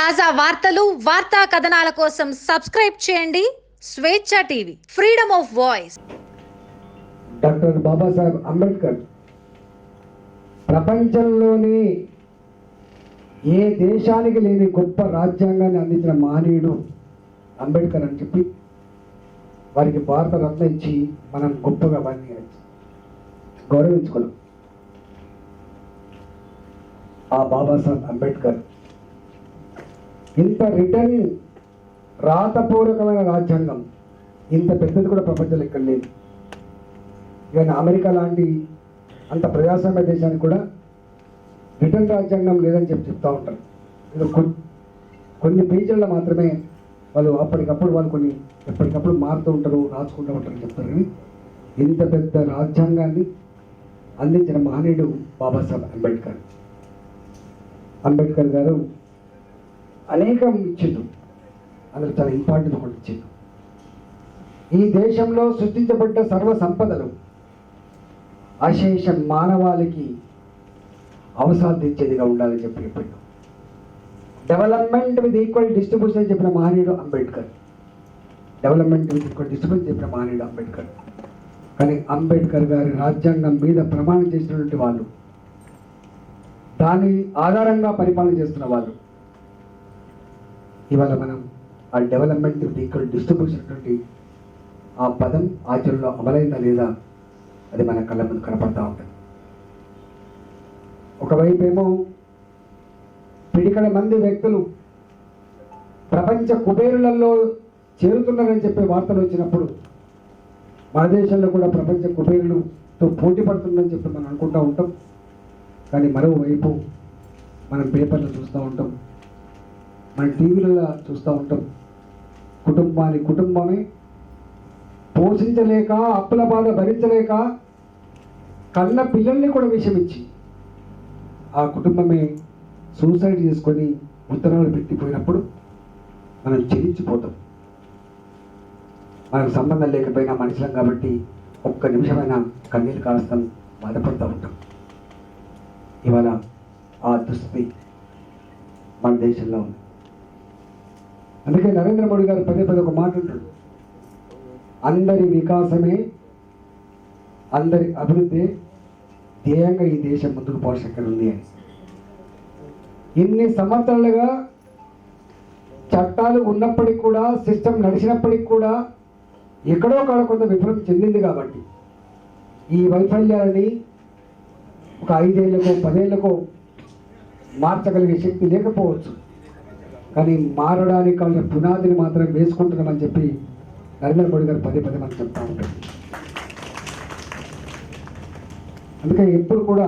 తాజా వార్తలు వార్తా కథనాల కోసం సబ్స్క్రైబ్ చేయండి. Swechha TV freedom of voice. Doctor Babasaheb Ambedkar ప్రపంచంలోనే ఏ దేశానికి లేని గొప్ప రాజ్యాంగాన్ని అందించిన మహనీయుడు అంబేద్కర్ అని చెప్పి వారికి భారత రత్న ఇచ్చి మనం గొప్పగా వారిని గౌరవించుకున్నాం. ఆ బాబాసాహెబ్ అంబేద్కర్ ఇంత రిటర్న్ రాతపూర్వకమైన రాజ్యాంగం ఇంత పెద్దది కూడా ప్రపంచంలో ఎక్కడ లేదు. ఈవెన్ అమెరికా లాంటి అంత ప్రజాస్వామ్య దేశానికి కూడా రిటర్న్ రాజ్యాంగం లేదని చెప్పి చెప్తూ ఉంటారు. ఇది కొన్ని పేజీల్లో మాత్రమే వాళ్ళు అప్పటికప్పుడు వాళ్ళు కొన్ని ఎప్పటికప్పుడు మారుతూ ఉంటారు రాసుకుంటూ ఉంటారు చెప్తారు. కానీ ఇంత పెద్ద రాజ్యాంగాన్ని అందించిన మహనీయుడు బాబాసాహెబ్ అంబేద్కర్. అంబేద్కర్ గారు అనేకం ఇచ్చిండు. అందులో చాలా ఇంపార్టెంట్ ఒకటి ఇచ్చిండు. ఈ దేశంలో సృష్టించబడ్డ సర్వ సంపదలు అశేష మానవాళికి అవసరం తెచ్చేదిగా ఉండాలని చెప్పి చెప్పిండు. డెవలప్మెంట్ విత్ ఈక్వల్ డిస్ట్రిబ్యూషన్ చెప్పిన మహనీయుడు Ambedkar. Development with equal distribution చెప్పిన మహనీయుడు అంబేద్కర్. కానీ అంబేద్కర్ గారి రాజ్యాంగం మీద ప్రమాణం చేసినటువంటి వాళ్ళు దాని ఆధారంగా పరిపాలన చేస్తున్న వాళ్ళు ఇవాళ మనం ఆ డెవలప్మెంట్ విత్ ఈక్వల్ డిస్ట్రిబ్యూషన్ అటువంటి ఆ పదం ఆచరణలో అమలైందా లేదా అది మన కళ్ళ ముందు కనపడతా ఉంటుంది. ఒకవైపు ఏమో పిడికల మంది వ్యక్తులు ప్రపంచ కుబేరులలో చేరుతున్నారని చెప్పే వార్తలు వచ్చినప్పుడు మన దేశంలో కూడా ప్రపంచ కుబేరులతో పోటీ పడుతుందని చెప్పి మనం అనుకుంటూ ఉంటాం. కానీ మరోవైపు మనం పేపర్లు చూస్తూ ఉంటాం. మన టీవీలలో చూస్తూ ఉంటాం. కుటుంబాన్ని కుటుంబమే పోషించలేక అప్పుల బాధ భరించలేక కన్న పిల్లల్ని కూడా విషమిచ్చి ఆ కుటుంబమే సూసైడ్ చేసుకొని ఉత్తరాలు పెట్టిపోయినప్పుడు మనం చెల్లించిపోతాం మనకు సంబంధం లేకపోయినా మనుషులం కాబట్టి ఒక్క నిమిషమైనా కన్నీళ్ళు కాలుస్తాం బాధపడుతూ ఉంటాం. ఇవాళ ఆ దుస్థితి మన దేశంలో ఉంది. అందుకే నరేంద్ర మోడీ గారు పదే పదే ఒక మాట అంటాడు అందరి వికాసమే అందరి అభివృద్ధి ధ్యేయంగా ఈ దేశం ముందుకు పోషకం ఉంది అని. ఇన్ని సంవత్సరాలుగా చట్టాలు ఉన్నప్పటికీ కూడా సిస్టమ్ నడిచినప్పటికి కూడా ఎక్కడో కాడ కొంత విఫలం చెందింది కాబట్టి ఈ వైఫల్యాలని ఒక ఐదేళ్ళకో పదేళ్ళకో మార్చగలిగే శక్తి లేకపోవచ్చు. కానీ మారడానికి కావాల్సిన పునాదిని మాత్రం వేసుకుంటున్నామని చెప్పి నరేంద్ర మోడీ గారు పదే పదే మనం చెప్తా ఉంటాం అందుకే ఎప్పుడు కూడా